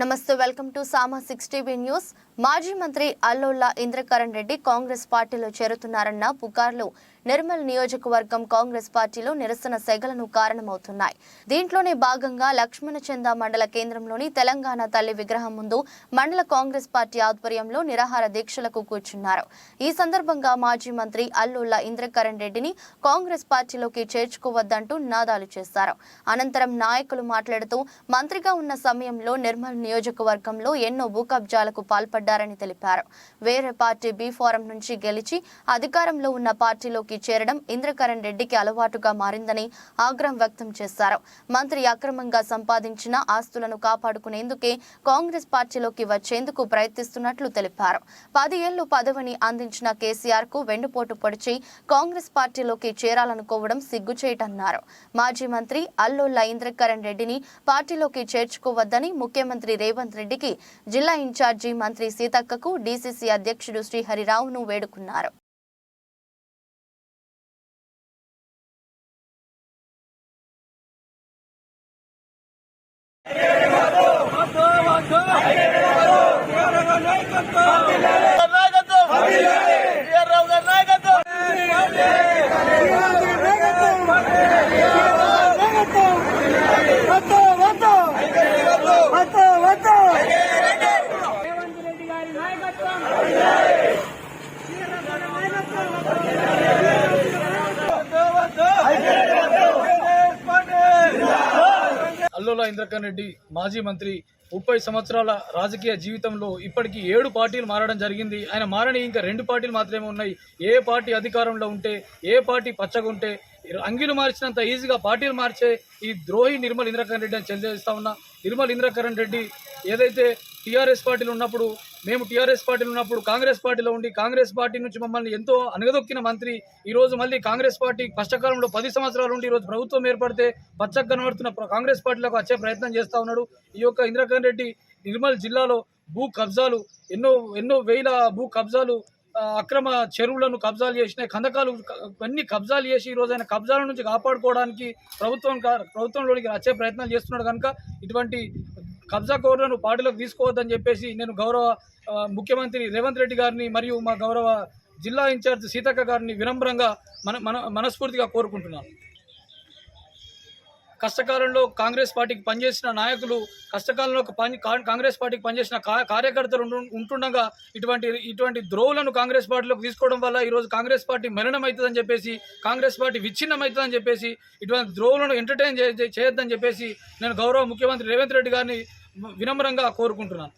నమస్తే welcome to Sama six TV news. మాజీ మంత్రి అల్లుల్లా ఇంద్రకరణ్ రెడ్డి కాంగ్రెస్ పార్టీలో చేరుతున్నారన్న పుకార్లు. నిర్మల్ నియోజకవర్గం కాంగ్రెస్ పార్టీలో నిరసన సెగలను కారణమవుతున్నాయి. దీంట్లోనే భాగంగా లక్ష్మణచంద మండల కేంద్రంలోని తెలంగాణ తల్లి విగ్రహం ముందు మండల కాంగ్రెస్ పార్టీ ఆధ్వర్యంలో నిరాహార దీక్షలకు కూర్చున్నారు. ఈ సందర్భంగా మాజీ మంత్రి అల్లుల్లా ఇంద్రకరణ్ రెడ్డిని కాంగ్రెస్ పార్టీలోకి చేర్చుకోవద్దంటూ నినాదాలు చేశారు. అనంతరం నాయకులు మాట్లాడుతూ మంత్రిగా ఉన్న సమయంలో నిర్మల్ నియోజకవర్గంలో ఎన్నో భూకబ్జాలకు పాల్పడ్డారు. పాల్పడ్డారని తెలిపారు. వేరే పార్టీ బి ఫోరం నుంచి గెలిచి అధికారంలో ఉన్న పార్టీలోకి చేరడం ఇంద్రకరణ్ రెడ్డికి అలవాటుగా మారిందని ఆగ్రహం వ్యక్తం చేశారు. మంత్రి అక్రమంగా సంపాదించిన ఆస్తులను కాపాడుకునేందుకే కాంగ్రెస్ పార్టీలోకి వచ్చేందుకు ప్రయత్నిస్తున్నట్లు తెలిపారు. పది ఏళ్ళు పదవిని అందించిన కేసీఆర్కు వెన్నుపోటు పొడిచి కాంగ్రెస్ పార్టీలోకి చేరాలనుకోవడం సిగ్గుచేటన్నారు. మాజీ మంత్రి అల్లుల్లా ఇంద్రకరణ్ రెడ్డిని పార్టీలోకి చేర్చుకోవద్దని ముఖ్యమంత్రి రేవంత్ రెడ్డికి జిల్లా ఇన్ఛార్జి మంత్రి సీతక్కకు డీసీసీ అధ్యక్షుడు శ్రీహరిరావును వేడుకున్నారు. అల్లుల ఇంద్రకరణ్ రెడ్డి మాజీ మంత్రి. ముప్పై సంవత్సరాల రాజకీయ జీవితంలో ఇప్పటికీ ఏడు పార్టీలు మారడం జరిగింది. ఆయన మారని ఇంకా రెండు పార్టీలు మాత్రమే ఉన్నాయి. ఏ పార్టీ అధికారంలో ఉంటే ఏ పార్టీ పచ్చగా ఉంటే అంగిలు మార్చినంత ఈజీగా పార్టీలు మార్చే ఈ ద్రోహి నిర్మల్ ఇంద్రకరణ్ రెడ్డి అని చెల్లిస్తా ఉన్నా. నిర్మల్ ఇంద్రకరణ్ రెడ్డి ఏదైతే టీఆర్ఎస్ పార్టీలు ఉన్నప్పుడు మేము టీఆర్ఎస్ పార్టీలో ఉన్నప్పుడు కాంగ్రెస్ పార్టీలో ఉండి కాంగ్రెస్ పార్టీ నుంచి మమ్మల్ని ఎంతో అనగదొక్కిన మంత్రి ఈరోజు మళ్ళీ కాంగ్రెస్ పార్టీ కష్టకాలంలో పది సంవత్సరాలు నుండి ఈరోజు ప్రభుత్వం ఏర్పడితే పచ్చగా కనబడుతున్న కాంగ్రెస్ పార్టీలకు వచ్చే ప్రయత్నం చేస్తూ ఉన్నాడు. ఈ యొక్క ఇంద్రకరణ్ రెడ్డి నిర్మల్ జిల్లాలో భూ కబ్జాలు ఎన్నో ఎన్నో వేల భూ కబ్జాలు అక్రమ చెరువులను కబ్జాలు చేసినాయి కందకాలు అన్ని కబ్జాలు చేసి ఈరోజు ఆయన కబ్జాల నుంచి కాపాడుకోవడానికి ప్రభుత్వం కా- ప్రభుత్వంలోనికి వచ్చే ప్రయత్నాలు చేస్తున్నాడు కనుక ఇటువంటి కబ్జా కోర్లను పార్టీలోకి తీసుకోవద్దని చెప్పేసి నేను గౌరవ ముఖ్యమంత్రి రేవంత్ రెడ్డి గారిని మరియు మా గౌరవ జిల్లా ఇన్ఛార్జ్ సీతక్క గారిని వినమ్రంగా మన మన మనస్ఫూర్తిగా కోరుకుంటున్నాను కష్టకాలంలో కాంగ్రెస్ పార్టీకి పనిచేసిన నాయకులు కష్టకాలంలో పని కా- కాంగ్రెస్ పార్టీకి పనిచేసిన కార్యకర్తలు ఉంటుండగా ఇటువంటి ఇటువంటి ద్రోవులను కాంగ్రెస్ పార్టీలోకి తీసుకోవడం వల్ల ఈరోజు కాంగ్రెస్ పార్టీ మరణం అవుతుందని చెప్పేసి కాంగ్రెస్ పార్టీ విచ్ఛిన్నం అవుతుందని చెప్పేసి ఇటువంటి ద్రోవులను ఎంటర్టైన్ చే- చేయొద్దని చెప్పేసి నేను గౌరవ ముఖ్యమంత్రి రేవంత్ రెడ్డి గారిని వినమ్రంగా కోరుకుంటున్నాను.